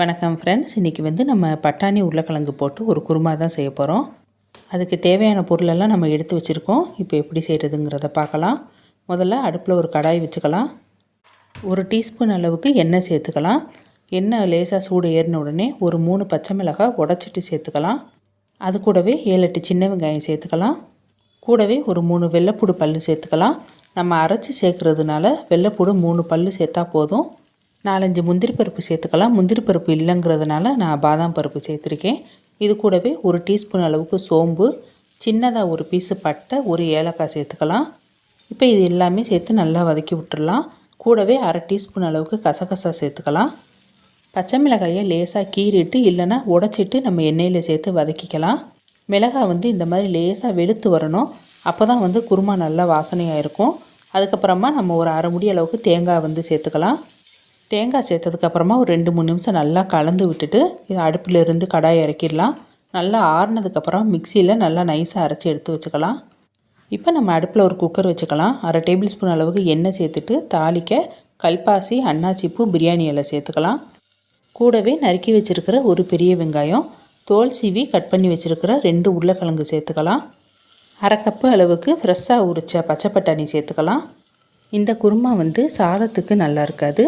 வணக்கம் ஃப்ரெண்ட்ஸ் இன்றைக்கி வந்து நம்ம பட்டாணி உருளைக்கிழங்கு போட்டு ஒரு குருமா தான் செய்ய போகிறோம் அதுக்கு தேவையான பொருளெல்லாம் நம்ம எடுத்து வச்சுருக்கோம். இப்போ எப்படி செய்கிறதுங்கிறத பார்க்கலாம். முதல்ல அடுப்பில் ஒரு கடாய் வச்சுக்கலாம். ஒரு டீஸ்பூன் அளவுக்கு எண்ணெய் சேர்த்துக்கலாம். எண்ணெய் லேசாக சூடு ஏறின உடனே ஒரு மூணு பச்சை மிளகாய் உடச்சிட்டு சேர்த்துக்கலாம். அது கூடவே ஏழு எட்டு சின்ன வெங்காயம் சேர்த்துக்கலாம். கூடவே ஒரு மூணு வெள்ளைப்பூடு பல் சேர்த்துக்கலாம். நம்ம அரைச்சி சேர்க்குறதுனால வெள்ளைப்பூடு மூணு பல் சேர்த்தா போதும். நாலஞ்சு முந்திரி பருப்பு சேர்த்துக்கலாம். முந்திரி பருப்பு இல்லைங்கிறதுனால நான் பாதாம் பருப்பு சேர்த்துருக்கேன். இது கூடவே ஒரு டீஸ்பூன் அளவுக்கு சோம்பு சின்னதாக ஒரு பீஸு பட்டை ஒரு ஏலக்காய் சேர்த்துக்கலாம். இப்போ இது எல்லாமே சேர்த்து நல்லா வதக்கி விட்டுடலாம் கூடவே அரை டீஸ்பூன் அளவுக்கு கசகசா சேர்த்துக்கலாம். பச்சை மிளகாயை லேசாக கீறிட்டு இல்லைன்னா உடச்சிட்டு நம்ம எண்ணெயில் சேர்த்து வதக்கிக்கலாம். மிளகாய் வந்து இந்த மாதிரி லேசாக வெளுத்து வரணும். அப்போ தான் வந்து குருமா நல்லா வாசனையாக இருக்கும். அதுக்கப்புறமா நம்ம ஒரு அரை முடி அளவுக்கு தேங்காய் வந்து சேர்த்துக்கலாம். தேங்காய் சேர்த்ததுக்கப்புறமா ஒரு ரெண்டு மூணு நிமிஷம் நல்லா கலந்து விட்டுட்டு இது அடுப்பில் இருந்து இறக்கிடலாம். நல்லா ஆறுனதுக்கப்புறம் மிக்சியில் நல்லா நைஸாக அரைச்சி எடுத்து வச்சுக்கலாம். இப்போ நம்ம அடுப்பில் ஒரு குக்கர் வச்சுக்கலாம். அரை டேபிள் ஸ்பூன் அளவுக்கு எண்ணெய் சேர்த்துட்டு தாளிக்க கல்பாசி அன்னாச்சிப்பூ பிரியாணி இலை சேர்த்துக்கலாம். கூடவே நறுக்கி வச்சுருக்கிற ஒரு பெரிய வெங்காயம் தோல் சீவி கட் பண்ணி வச்சுருக்கிற ரெண்டு உருளைக்கிழங்கு சேர்த்துக்கலாம். அரை கப்பு அளவுக்கு ஃப்ரெஷ்ஷாக உரித்த பச்சை பட்டாணி சேர்த்துக்கலாம். இந்த குருமா வந்து சாதத்துக்கு நல்லா இருக்காது.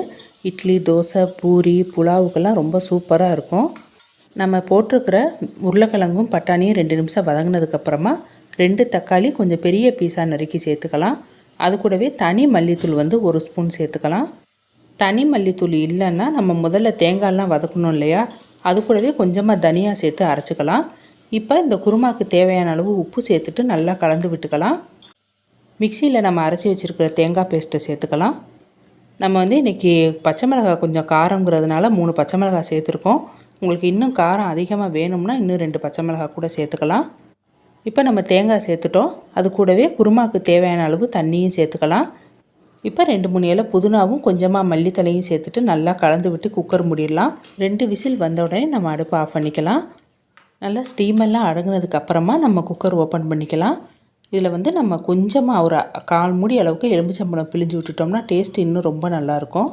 இட்லி தோசை பூரி புலாவுக்கெல்லாம் ரொம்ப சூப்பராக இருக்கும். நம்ம போட்டிருக்கிற உருளைக்கிழங்கும் பட்டாணியும் ரெண்டு நிமிஷம் வதங்கினதுக்கப்புறமா ரெண்டு தக்காளி கொஞ்சம் பெரிய பீஸாக நறுக்கி சேர்த்துக்கலாம். அது கூடவே தனி மல்லித்தூள் வந்து ஒரு ஸ்பூன் சேர்த்துக்கலாம். தனி மல்லித்தூள் இல்லைன்னா நம்ம முதல்ல தேங்காயெலாம் வதக்கணும் இல்லையா? அது கூடவே கொஞ்சமாக தனியாக சேர்த்து அரைச்சிக்கலாம். இப்போ இந்த குருமாவுக்கு தேவையான அளவு உப்பு சேர்த்துட்டு நல்லா கலந்து விட்டுக்கலாம். மிக்சியில் நம்ம அரைச்சி வச்சுருக்கிற தேங்காய் பேஸ்ட்டை சேர்த்துக்கலாம். நம்ம வந்து இன்றைக்கி பச்சை மிளகாய் கொஞ்சம் காரங்கிறதுனால மூணு பச்சை மிளகாய் சேர்த்துருக்கோம். உங்களுக்கு இன்னும் காரம் அதிகமாக வேணும்னா இன்னும் ரெண்டு பச்சை மிளகாய் கூட சேர்த்துக்கலாம். இப்போ நம்ம தேங்காய் சேர்த்துட்டோம். அது கூடவே குருமாவுக்கு தேவையான அளவு தண்ணியும் சேர்த்துக்கலாம். இப்போ ரெண்டு மூணு இலை புதினாவும் கொஞ்சமாக மல்லித்தலையும் சேர்த்துட்டு நல்லா கலந்து விட்டு குக்கர் முடிடலாம். ரெண்டு விசில் வந்த உடனே நம்ம அடுப்பை ஆஃப் பண்ணிக்கலாம். நல்லா ஸ்டீமெல்லாம் அடங்கினதுக்கு அப்புறமா நம்ம குக்கர் ஓப்பன் பண்ணிக்கலாம். இதில் வந்து நம்ம கொஞ்சமாக ஒரு கால் மூடி அளவுக்கு எலும்புச்சம்பழம் பிழிஞ்சு விட்டுட்டோம்னா டேஸ்ட் இன்னும் ரொம்ப நல்லாயிருக்கும்.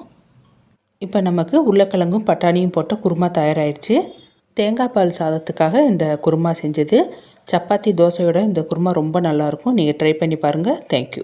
இப்போ நமக்கு உருளைக்கிழங்கும் பட்டாணியும் போட்ட குருமா தயாராகிடுச்சு தேங்காய் பால் சாதத்துக்காக இந்த குருமா செஞ்சது. சப்பாத்தி தோசையோட இந்த குருமா ரொம்ப நல்லாயிருக்கும். நீங்கள் ட்ரை பண்ணி பாருங்கள். தேங்க்யூ.